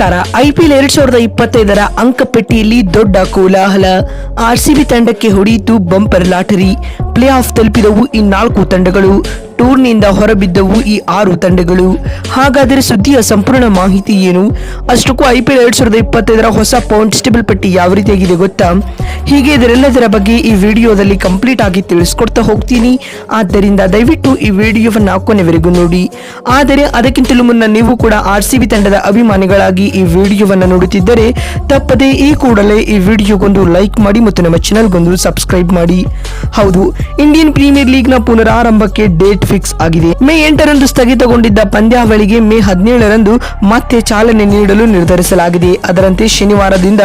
ನಮಸ್ಕಾರ ಐಪಿಎಲ್ ಎರಡ್ ಸಾವಿರದ ಇಪ್ಪತ್ತೈದರ ಅಂಕಪಟ್ಟಿಯಲ್ಲಿ ದೊಡ್ಡ ಕೋಲಾಹಲ. ಆರ್ಸಿಬಿ ತಂಡಕ್ಕೆ ಹೊಡೆಯಿತು ಬಂಪರ್ ಲಾಟರಿ. ಪ್ಲೇ ಆಫ್ ತಲುಪಿದವು ಈ ನಾಲ್ಕು ತಂಡಗಳು. ಟೂರ್ನಿಯಿಂದ ಹೊರಬಿದ್ದವು ಈ ಆರು ತಂಡಗಳು. ಹಾಗಾದರೆ ಸುದ್ದಿಯ ಸಂಪೂರ್ಣ ಮಾಹಿತಿ ಏನು? ಅಷ್ಟಕ್ಕೂ ಐಪಿಎಲ್ ಎರಡ್ ಸಾವಿರದ ಇಪ್ಪತ್ತೈದರ ಹೊಸ ಪಾಯಿಂಟ್ಸ್ ಸ್ಟೇಬಲ್ ಪಟ್ಟಿ ಯಾವ ರೀತಿಯಾಗಿದೆ ಗೊತ್ತಾ? ಹೀಗೆ ಇದರೆಲ್ಲದರ ಬಗ್ಗೆ ಈ ವಿಡಿಯೋದಲ್ಲಿ ಕಂಪ್ಲೀಟ್ ಆಗಿ ತಿಳಿಸ್ಕೊಡ್ತಾ ಹೋಗ್ತೀನಿ. ಆದ್ದರಿಂದ ದಯವಿಟ್ಟು ಈ ವಿಡಿಯೋವನ್ನು ಕೊನೆವರೆಗೂ ನೋಡಿ. ಆದರೆ ಅದಕ್ಕಿಂತಲೂ ಮುನ್ನ ನೀವು ಕೂಡ ಆರ್ ಸಿ ಬಿ ತಂಡದ ಅಭಿಮಾನಿಗಳಾಗಿ ಈ ವಿಡಿಯೋವನ್ನು ನೋಡುತ್ತಿದ್ದರೆ ತಪ್ಪದೆ ಈ ಕೂಡಲೇ ಈ ವಿಡಿಯೋಗೊಂದು ಲೈಕ್ ಮಾಡಿ ಮತ್ತು ನಮ್ಮ ಚಾನಲ್ಗೊಂದು ಸಬ್ಸ್ಕ್ರೈಬ್ ಮಾಡಿ. ಹೌದು, ಇಂಡಿಯನ್ ಪ್ರೀಮಿಯರ್ ಲೀಗ್ನ ಪುನರಾರಂಭಕ್ಕೆ ಡೇಟ್ ಫಿಕ್ಸ್ ಆಗಿದೆ. ಮೇ ಎಂಟರಂದು ಸ್ಥಗಿತಗೊಂಡಿದ್ದ ಪಂದ್ಯಾವಳಿಗೆ ಮೇ ಹದಿನೇಳರಂದು ಮತ್ತೆ ಚಾಲನೆ ನೀಡಲು ನಿರ್ಧರಿಸಲಾಗಿದೆ. ಅದರಂತೆ ಶನಿವಾರದಿಂದ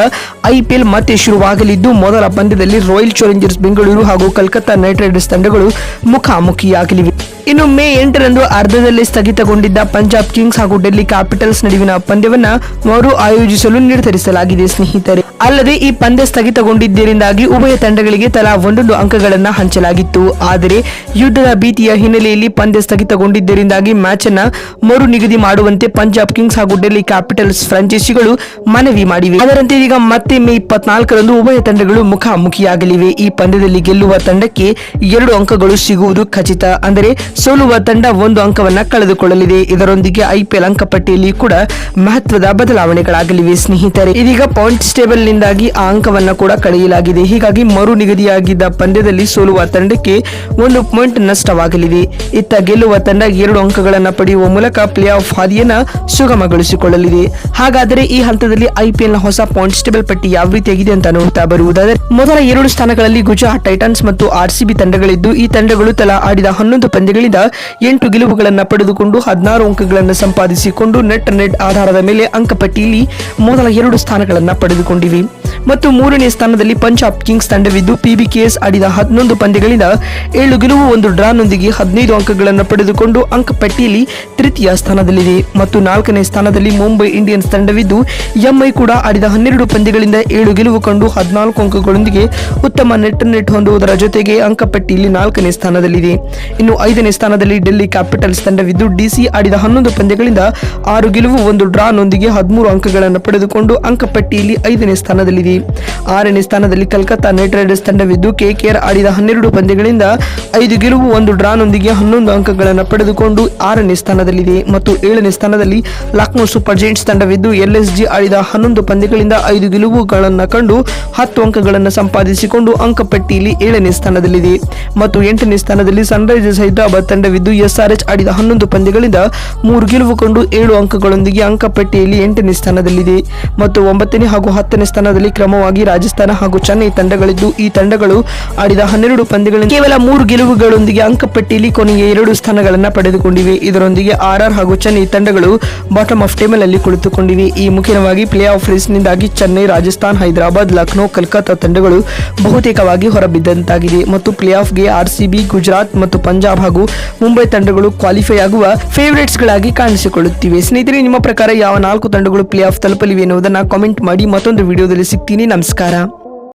ಐಪಿಎಲ್ ಮತ್ತೆ ಶುರುವಾಗಲಿದ್ದು, ಮೊದಲ ಪಂದ್ಯದಲ್ಲಿ ರಾಯಲ್ ಚಾಲೆಂಜರ್ಸ್ ಬೆಂಗಳೂರು ಹಾಗೂ ಕಲ್ಕತ್ತಾ ನೈಟ್ ರೈಡರ್ಸ್ ತಂಡಗಳು ಮುಖಾಮುಖಿಯಾಗಲಿವೆ. ಇನ್ನು ಮೇ ಎಂಟರಂದು ಅರ್ಧದಲ್ಲಿ ಸ್ಥಗಿತಗೊಂಡಿದ್ದ ಪಂಜಾಬ್ ಕಿಂಗ್ಸ್ ಹಾಗೂ ಡೆಲ್ಲಿ ಕ್ಯಾಪಿಟಲ್ಸ್ ನಡುವಿನ ಪಂದ್ಯವನ್ನ ಮರು ಆಯೋಜಿಸಲು ನಿರ್ಧರಿಸಲಾಗಿದೆ, ಸ್ನೇಹಿತರೆ. ಅಲ್ಲದೆ ಈ ಪಂದ್ಯ ಸ್ಥಗಿತಗೊಂಡಿದ್ದರಿಂದಾಗಿ ಉಭಯ ತಂಡಗಳಿಗೆ ತಲಾ ಒಂದೊಂದು ಅಂಕಗಳನ್ನ ಹಂಚಲಾಗಿತ್ತು. ಆದರೆ ಯುದ್ಧದ ಭೀತಿಯ ಹಿನ್ನೆಲೆಯಲ್ಲಿ ಪಂದ್ಯ ಸ್ಥಗಿತಗೊಂಡಿದ್ದರಿಂದಾಗಿ ಮ್ಯಾಚ್ ಅನ್ನ ಮರು ನಿಗದಿ ಮಾಡುವಂತೆ ಪಂಜಾಬ್ ಕಿಂಗ್ಸ್ ಹಾಗೂ ಡೆಲ್ಲಿ ಕ್ಯಾಪಿಟಲ್ಸ್ ಫ್ರಾಂಚೈಸಿಗಳು ಮನವಿ ಮಾಡಿವೆ. ಅದರಂತೆ ಈಗ ಮತ್ತೆ ಮೇ ಇಪ್ಪತ್ನಾಲ್ಕರಂದು ಉಭಯ ತಂಡಗಳು ಮುಖಾಮುಖಿಯಾಗಲಿವೆ. ಈ ಪಂದ್ಯದಲ್ಲಿ ಗೆಲ್ಲುವ ತಂಡಕ್ಕೆ ಎರಡು ಅಂಕಗಳು ಸಿಗುವುದು ಖಚಿತ. ಅಂದರೆ ಸೋಲುವ ತಂಡ ಒಂದು ಅಂಕವನ್ನ ಕಳೆದುಕೊಳ್ಳಲಿದೆ. ಇದರೊಂದಿಗೆ ಐಪಿಎಲ್ ಅಂಕಪಟ್ಟಿಯಲ್ಲಿ ಕೂಡ ಮಹತ್ವದ ಬದಲಾವಣೆಗಳಾಗಲಿವೆ ಸ್ನೇಹಿತರೆ. ಇದೀಗ ಪಾಯಿಂಟ್ಸ್ ಟೇಬಲ್ ನಿಂದಾಗಿ ಆ ಅಂಕವನ್ನ ಕೂಡ ಕಳೆಯಲಾಗಿದೆ. ಹೀಗಾಗಿ ಮರು ನಿಗದಿಯಾಗಿದ್ದ ಪಂದ್ಯದಲ್ಲಿ ಸೋಲುವ ತಂಡಕ್ಕೆ ಒಂದು ಪಾಯಿಂಟ್ ನಷ್ಟವಾಗಲಿದೆ. ಇತ್ತ ಗೆಲ್ಲುವ ತಂಡ ಎರಡು ಅಂಕಗಳನ್ನು ಪಡೆಯುವ ಮೂಲಕ ಪ್ಲೇ ಆಫ್ ಹಾದಿಯನ್ನ ಸುಗಮಗೊಳಿಸಿಕೊಳ್ಳಲಿದೆ. ಹಾಗಾದರೆ ಈ ಹಂತದಲ್ಲಿ ಐಪಿಎಲ್ನ ಹೊಸ ಪಾಯಿಂಟ್ಸ್ ಟೇಬಲ್ ಪಟ್ಟಿ ಯಾವ ರೀತಿಯಾಗಿದೆ ಅಂತ ನೋಡ್ತಾ ಬರುವುದಾದರೆ, ಮೊದಲ ಎರಡು ಸ್ಥಾನಗಳಲ್ಲಿ ಗುಜರಾತ್ ಟೈಟನ್ಸ್ ಮತ್ತು ಆರ್ಸಿಬಿ ತಂಡಗಳಿದ್ದು, ಈ ತಂಡಗಳು ತಲಾ ಆಡಿದ ಹನ್ನೊಂದು ಪಂದ್ಯಗಳಿಂದ ಎಂಟು ಗೆಲುವುಗಳನ್ನು ಪಡೆದುಕೊಂಡು ಹದಿನಾರು ಅಂಕಗಳನ್ನು ಸಂಪಾದಿಸಿಕೊಂಡು ನೆಟ್ ನೆಟ್ ಆಧಾರದ ಮೇಲೆ ಅಂಕಪಟ್ಟಿಯಲ್ಲಿ ಮೊದಲ ಎರಡು ಸ್ಥಾನಗಳನ್ನು ಪಡೆದುಕೊಂಡಿವೆ. ಮತ್ತು ಮೂರನೇ ಸ್ಥಾನದಲ್ಲಿ ಪಂಜಾಬ್ ಕಿಂಗ್ಸ್ ತಂಡವಿದ್ದು ಪಿಬಿಕೆಎಸ್ ಆಡಿದ ಹದಿನೊಂದು ಪಂದ್ಯಗಳಿಂದ ಏಳು ಗೆಲುವು, ಒಂದು ಡ್ರಾನೊಂದಿಗೆ ಹದಿನೈದು ಅಂಕಗಳನ್ನು ಪಡೆದುಕೊಂಡು ಅಂಕಪಟ್ಟಿಯಲ್ಲಿ ತೃತೀಯ ಸ್ಥಾನದಲ್ಲಿದೆ. ಮತ್ತು ನಾಲ್ಕನೇ ಸ್ಥಾನದಲ್ಲಿ ಮುಂಬೈ ಇಂಡಿಯನ್ಸ್ ತಂಡವಿದ್ದು ಎಂಐ ಕೂಡ ಆಡಿದ ಹನ್ನೆರಡು ಪಂದ್ಯಗಳಿಂದ ಏಳು ಗೆಲುವು ಕಂಡು ಹದಿನಾಲ್ಕು ಅಂಕಗಳೊಂದಿಗೆ ಉತ್ತಮ ನೆಟ್ ನೆಟ್ ಹೊಂದುವುದರ ಜೊತೆಗೆ ಅಂಕಪಟ್ಟಿಯಲ್ಲಿ ನಾಲ್ಕನೇ ಸ್ಥಾನದಲ್ಲಿದೆ. ಇನ್ನು ಐದನೇ ಸ್ಥಾನದಲ್ಲಿ ಡೆಲ್ಲಿ ಕ್ಯಾಪಿಟಲ್ಸ್ ತಂಡವಿದ್ದು ಡಿಸಿ ಆಡಿದ ಹನ್ನೊಂದು ಪಂದ್ಯಗಳಿಂದ ಆರು ಗೆಲುವು, ಒಂದು ಡ್ರಾನೊಂದಿಗೆ ಹದಿಮೂರು ಅಂಕಗಳನ್ನು ಪಡೆದುಕೊಂಡು ಅಂಕಪಟ್ಟಿಯಲ್ಲಿ ಐದನೇ ಸ್ಥಾನದಲ್ಲಿದೆ. ಆರನೇ ಸ್ಥಾನದಲ್ಲಿ ಕಲ್ಕತ್ತಾ ನೈಟ್ ರೈಡರ್ಸ್ ತಂಡವಿದ್ದು ಕೆಕೆಆರ್ ಆಡಿದ ಹನ್ನೆರಡು ಪಂದ್ಯಗಳಿಂದ ಐದು ಗೆಲುವು, ಒಂದು ಡ್ರಾನೊಂದಿಗೆ ಹನ್ನೊಂದು ಅಂಕಗಳನ್ನು ಪಡೆದುಕೊಂಡು ಆರನೇ ಸ್ಥಾನದಲ್ಲಿದೆ. ಮತ್ತು ಏಳನೇ ಸ್ಥಾನದಲ್ಲಿ ಲಕ್ನೋ ಸೂಪರ್ ಜೈಂಟ್ಸ್ ತಂಡವಿದ್ದು ಎಲ್ಎಸ್ಜಿ ಆಡಿದ ಹನ್ನೊಂದು ಪಂದ್ಯಗಳಿಂದ ಐದು ಗೆಲುವುಗಳನ್ನು ಕಂಡು ಹತ್ತು ಅಂಕಗಳನ್ನು ಸಂಪಾದಿಸಿಕೊಂಡು ಅಂಕಪಟ್ಟಿಯಲ್ಲಿ ಏಳನೇ ಸ್ಥಾನದಲ್ಲಿದೆ. ಮತ್ತು ಎಂಟನೇ ಸ್ಥಾನದಲ್ಲಿ ಸನ್ರೈಸರ್ಸ್ ಹೈದರಾಬಾದ್ ತಂಡವಿದ್ದು ಎಸ್ಆರ್ಎಚ್ ಆಡಿದ ಹನ್ನೊಂದು ಪಂದ್ಯಗಳಿಂದ ಮೂರು ಗೆಲುವು ಕಂಡು ಏಳು ಅಂಕಗಳೊಂದಿಗೆ ಅಂಕಪಟ್ಟಿಯಲ್ಲಿ ಎಂಟನೇ ಸ್ಥಾನದಲ್ಲಿದೆ. ಮತ್ತು ಒಂಬತ್ತನೇ ಹಾಗೂ ಹತ್ತನೇ ಸ್ಥಾನದಲ್ಲಿ ಕ್ರಮವಾಗಿ ರಾಜಸ್ಥಾನ ಹಾಗೂ ಚೆನ್ನೈ ತಂಡಗಳಿದ್ದು, ಈ ತಂಡಗಳು ಆಡಿದ ಹನ್ನೆರಡು ಪಂದ್ಯಗಳಿಂದ ಕೇವಲ ಮೂರು ಗೆಲುವುಗಳೊಂದಿಗೆ ಅಂಕಪಟ್ಟಿಯಲ್ಲಿ ಕೊನೆಯ ಎರಡು ಸ್ಥಾನಗಳನ್ನು ಪಡೆದುಕೊಂಡಿವೆ. ಇದರೊಂದಿಗೆ ಆರ್ಆರ್ ಹಾಗೂ ಚೆನ್ನೈ ತಂಡಗಳು ಬಾಟಮ್ ಆಫ್ ಟೇಬಲ್ ಅಲ್ಲಿ ಕುಳಿತುಕೊಂಡಿವೆ. ಈ ಮುಖ್ಯವಾಗಿ ಪ್ಲೇ ಆಫ್ ರೇಸ್ನಿಂದಾಗಿ ಚೆನ್ನೈ, ರಾಜಸ್ಥಾನ್, ಹೈದರಾಬಾದ್, ಲಕ್ನೋ, ಕಲ್ಕತ್ತಾ ತಂಡಗಳು ಬಹುತೇಕವಾಗಿ ಹೊರಬಿದ್ದಂತಾಗಿದೆ. ಮತ್ತು ಪ್ಲೇ ಆಫ್ಗೆ ಆರ್ಸಿಬಿ, ಗುಜರಾತ್ ಮತ್ತು ಪಂಜಾಬ್ ಹಾಗೂ ಮುಂಬೈ ತಂಡಗಳು ಕ್ವಾಲಿಫೈ ಆಗುವ ಫೇವರೇಟ್ಸ್ ಗಳಾಗಿ ಕಾಣಿಸಿಕೊಳ್ಳುತ್ತಿವೆ. ಸ್ನೇಹಿತರೆ, ನಿಮ್ಮ ಪ್ರಕಾರ ಯಾವ ನಾಲ್ಕು ತಂಡಗಳು ಪ್ಲೇ ಆಫ್ ತಲುಪಲಿವೆ ಎನ್ನುವುದನ್ನು ಕಾಮೆಂಟ್ ಮಾಡಿ ಮತ್ತೊಂದು ವಿಡಿಯೋದಲ್ಲಿ ಸಿಗ್ತೀನಿ ನಮಸ್ಕಾರ.